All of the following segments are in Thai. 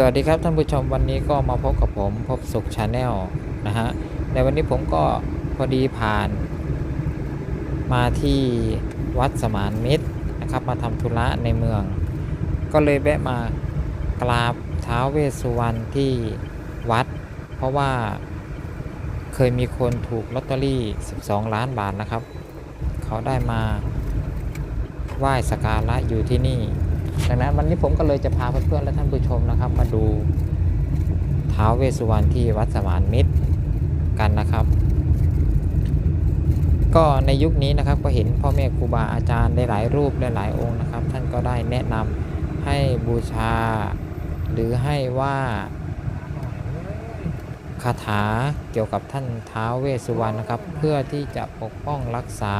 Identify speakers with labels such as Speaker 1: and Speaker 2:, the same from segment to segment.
Speaker 1: สวัสดีครับท่านผู้ชมวันนี้ก็มาพบกับผมพบสุขชาแนลนะฮะในวันนี้ผมก็พอดีผ่าน มาที่วัดสมานมิตรนะครับ มาทำธุระในเมือง ก็เลยแวะมากราบเท้าวเวสสุวรรณที่วัด เพราะว่าเคยมีคนถูกลอตเตอรี่ 12 ล้านบาทนะครับ เขาได้มาไหว้สกการะอยู่ที่นี่ดังนั้นวันนี้ผมก็เลยจะพาเพื่อนๆและท่านผู้ชมนะาวเวสุวรรณที่วัดสมานมิตรกันนะครับ ก็ในยุคนี้นะครับก็เห็นพ่อแม่ครูบาอาจารย์ได้หลายรูปได้หลายองค์นะครับ ท่านก็ได้แนะนำให้บูชา หรือให้ว่าคาถาเกี่ยวกับท่านท้าวเวสสุวรรณนะครับ เพื่อที่จะปกป้องรักษา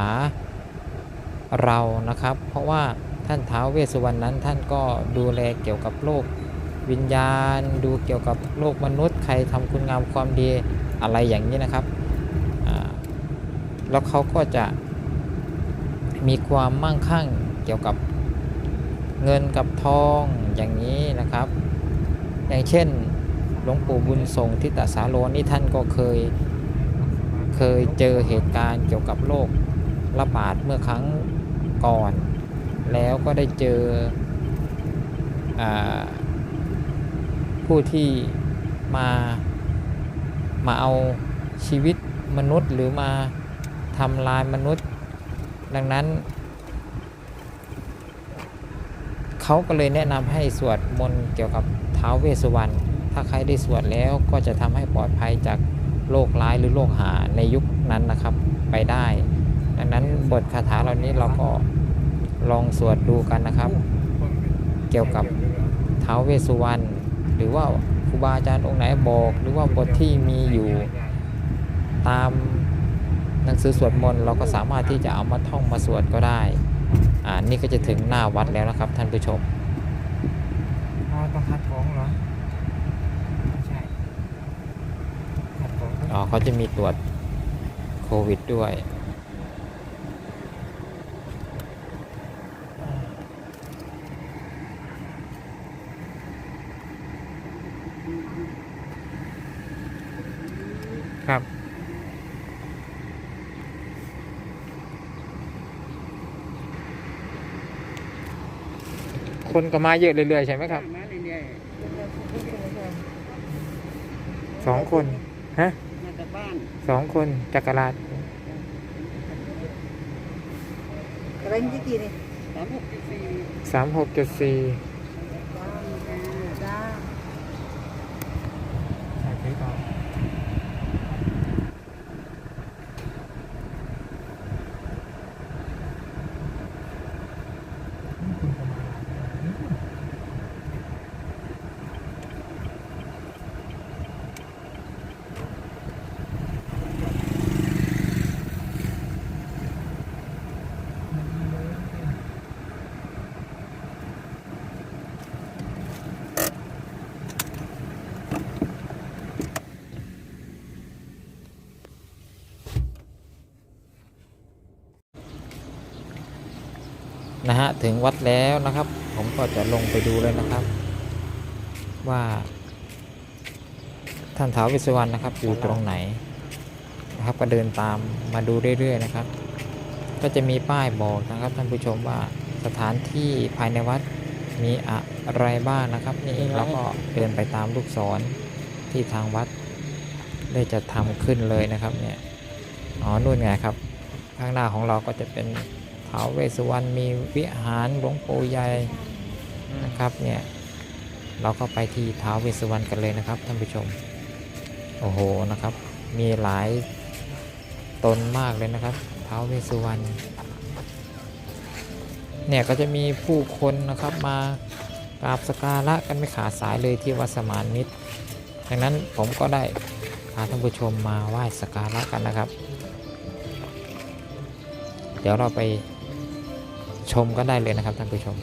Speaker 1: เรานะครับ เพราะว่าท่านท้าวเวสสุวรรณนั้นท่านก็ดูแลเกี่ยวกับโลก วิญญาณ ดูเกี่ยวกับโลกมนุษย์ ใครทำคุณงามความดีอะไรอย่างนี้นะครับ แล้วเขาก็จะมีความมั่งคั่งเกี่ยวกับเงินกับทองอย่างนี้นะครับ อย่างเช่นหลวงปู่บุญทรงทิตสาโลนี่ท่านก็เคยเคยเจอเหตุการณ์เกี่ยวกับโรคระบาดเมื่อครั้งก่อน แล้วก็ได้เจออ ผู้ที่มามาเอาชีวิตมนุษย์หรือมาทำลายมนุษย์ ดังนั้น เขาก็เลยแนะนำให้สวดมนต์เกี่ยวกับท้าวเวสสุวรรณถ้าใครได้สวดแล้วก็จะทำให้ปลอดภัยจากโรคร้ายหรือโรคหาในยุคนั้นนะครับไปได้ ดังนั้นบทคาถาเหล่านี้เราก็ลองสวดดูกันนะครับ เกี่ยวกับท้าวเวสสุวรรณ หรือว่าครูบาอาจารย์องค์ไหนบอก หรือว่าบทที่มีอยู่ตามหนังสือสวดมนต์เราก็สามารถที่จะเอามาท่องมาสวดก็ได้อ่านี่ก็จะถึงหน้าวัดแล้วนะครับ ท่านผู้ชม
Speaker 2: อ๋อต้องคัดของเหรอไม่ใช่คัดของ
Speaker 1: อ๋อเขาจะมีตรวจโควิดด้วย
Speaker 2: ค
Speaker 1: นก็มาเยอะเรื่อยๆใช่ไหมครับ
Speaker 3: มาเรื่อย
Speaker 1: สองคนฮะ
Speaker 3: ๆมาจากบ้าน
Speaker 1: สองคนจักรราช
Speaker 3: อะไรนี่กี่นี่สามหกสี่
Speaker 1: สามหกจุดสี่
Speaker 3: จ้า
Speaker 2: ใช่ซื้อต่อ
Speaker 1: นะฮะถึงวัดแล้วนะครับ ผมก็จะลงไปดูเลยนะครับ ว่า ท่านท้าววิศวรรณนะครับ อยู่ตรงไหนนะครับก็เดินตามมาดูเรื่อยๆนะครับ ก็จะมีป้ายบอกนะครับท่านผู้ชมว่าสถานที่ภายในวัดมีอะไรบ้างนะครับ นี่เราก็เดินไปตามลูกศรที่ทางวัด ได้จะทำขึ้นเลยนะครับเนี่ยอ๋อนู่นไงครับ ข้างหน้าของเราก็จะเป็น ท้าวเวสุวรรณมีวิหารหลวงปู่ใหญ่นะครับเนี่ยเราก็ไปที่ท้าวเวสุวรรณกันเลยนะครับท่านผู้ชม โอ้โหนะครับ มีหลายตนมากเลยนะครับท้าวเวสุวรรณเนี่ยก็จะมีผู้คนนะครับมากราบสการะกันไม่ขาดสายเลยที่วัดสมานมิตรดังนั้นผมก็ได้พาท่านผู้ชมมาไหว้สการะกันนะครับ เดี๋ยวเราไป ชมก็ได้เลยนะครับท่านผู้ชม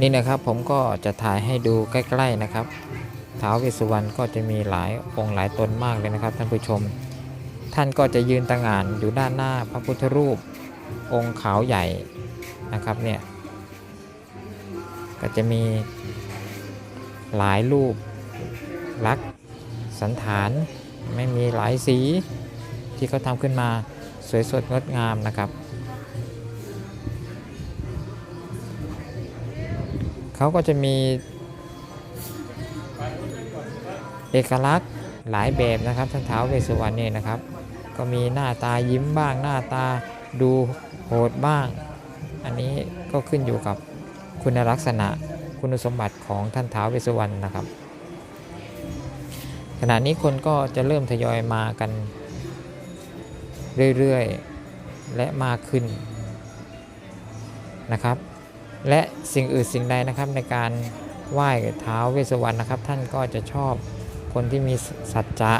Speaker 1: นี่นะครับผมก็จะถ่ายให้ดูใกล้ ๆนะครับท้าวเวสสุวรรณก็จะมีหลายองค์หลายตนมากเลยนะครับ ท่านผู้ชม ท่านก็จะยืนตางานอยู่ด้านหน้าพระพุทธรูป องค์ขาวใหญ่นะครับเนี่ยก็จะมีหลายรูปลักษณ์สันฐานไม่มีหลายสีที่เขาทำขึ้นมาสวยสดงดงามนะครับ เขาก็จะมี เอกลักษณ์หลายแบบนะครับท่านท้าวเวสสุวรรณเนี่ยนะครับ ก็มีหน้าตายิ้มบ้างหน้าตาดูโหดบ้าง อันนี้ก็ขึ้นอยู่กับคุณลักษณะคุณสมบัติของท่านท้าวเวสสุวรรณนะครับ ขณะนี้คนก็จะเริ่มทยอยมากันเรื่อยๆ และมากขึ้นนะครับ และสิ่งอื่นสิ่งใดนะครับในการไหว้เท้าเวสวรรณนะครับ ท่านก็จะชอบคนที่มีสัจจะ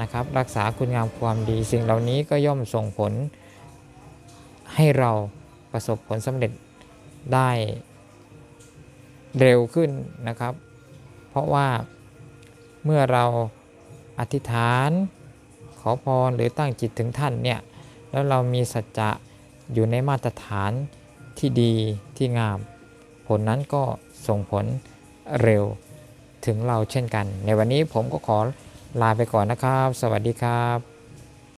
Speaker 1: นะครับรักษาคุณงามความดี สิ่งเหล่านี้ก็ย่อมส่งผล ให้เราประสบผลสำเร็จได้เร็วขึ้นนะครับ เพราะว่าเมื่อเราอธิษฐานขอพรหรือตั้งจิตถึงท่านเนี่ยแล้วเรามีสัจจะอยู่ในมาตรฐาน ที่ดีที่งาม ผลนั้นก็ส่งผลเร็วถึงเราเช่นกัน ในวันนี้ผมก็ขอลาไปก่อนนะครับ สวัสดีครับ